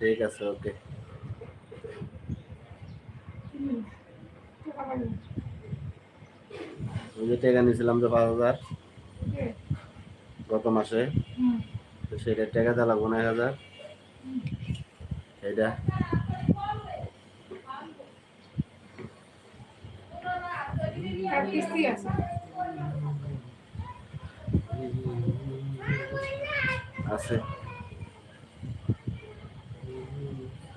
ঠিক আছে, ওকে। ওই যে টাকা নিয়েছিলাম যে পাঁচ হাজার গত মাসে। তো সেটা টাকা দেওয়া লাগবো না, এক হাজার। কিস্তি আছে আছে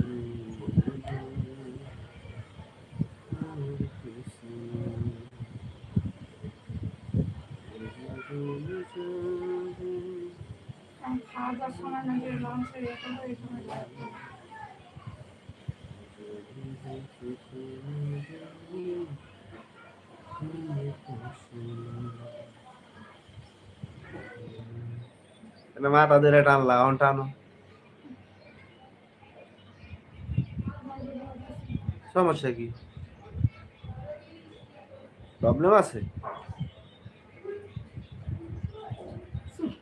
আমি খাওয়া দাওয়ার সময় না গিয়ে লঞ্চের এখন এই সময় লাগবে মানে মাথা ধরে টানলা এখন টানো। সমস্যা কি? প্রবলেম আছে?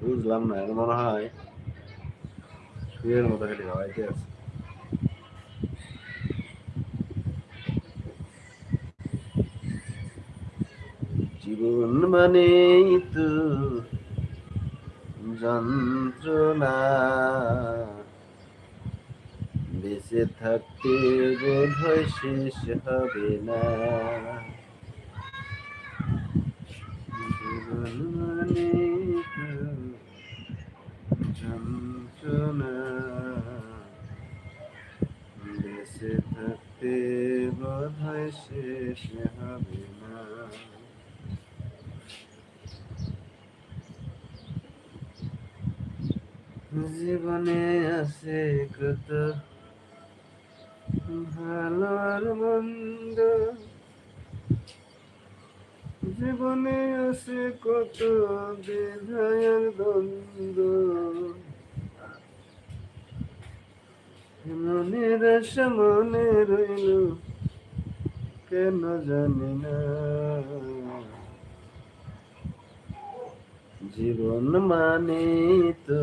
বুঝলাম না মনে হয় শুয়ের মতো খালি হাওয়াইতে আছে জীবন মানেই তো যন্ত্রণা। বেঁচে থাকতে বোধ শেষ হবে না। জীবন মানেই তো যন্ত্রণা। থাকতে শেষ হবে না। জীবনে আছে কত ভালো আর মন্দ জীবনে আছে কত বিধায়ের দ্বন্দ্ব মনের মনে রইল, কেন জানি না। জীবন মানে তো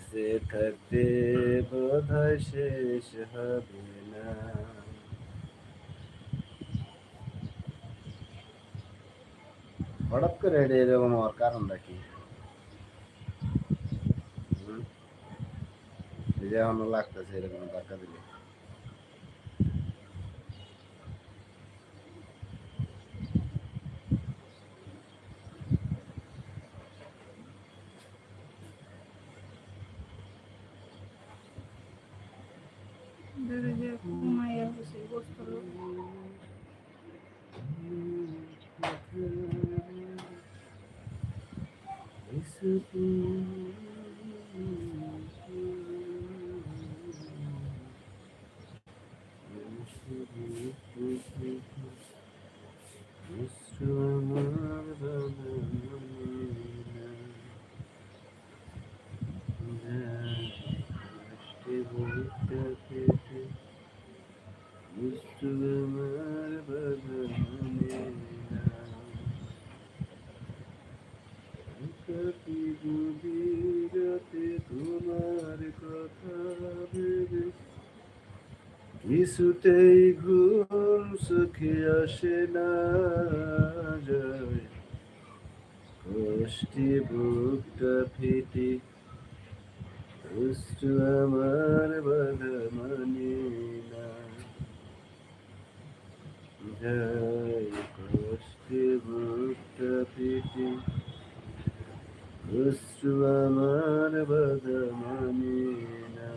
বেঁচে থাকতে বোধ হয় শেষ হবে না হঠাৎ করে এটা এরকম হওয়ার কারণটা কি যে এখনও লাগতেছে এরকম ধাক্কা দিলে ধরে যে ঘুমাইয়া বসে বসতো আমার কিছুতেই ঘুম সুখে আসে না কষ্টে বুকটা ফেটে কষ্ট আমার বাধা মানে না যায় কষ্টে বুকটা ফেটে কষ্ট আমার বাধা মানে না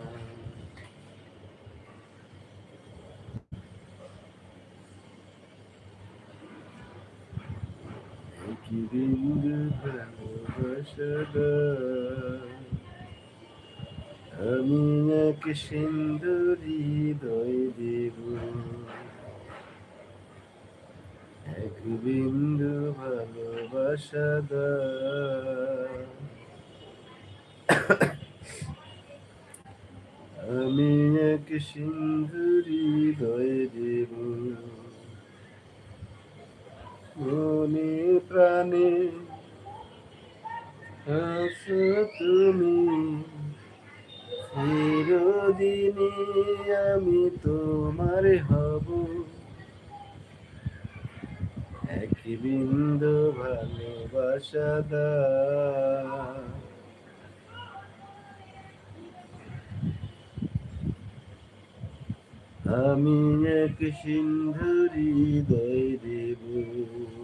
বিন্দু ভালোবাসা আমি এক সিন্দুরি হৃদয় দেব এক বিন্দু ভালোবাসা আমি এক সিন্দুরি প্রাণে আছো তুমি। চিরদিনে আমি তোমার হব। এক বিন্দু ভালোবাসা দাও। আমি এক সিন্ধুরি হৃদয় দেব।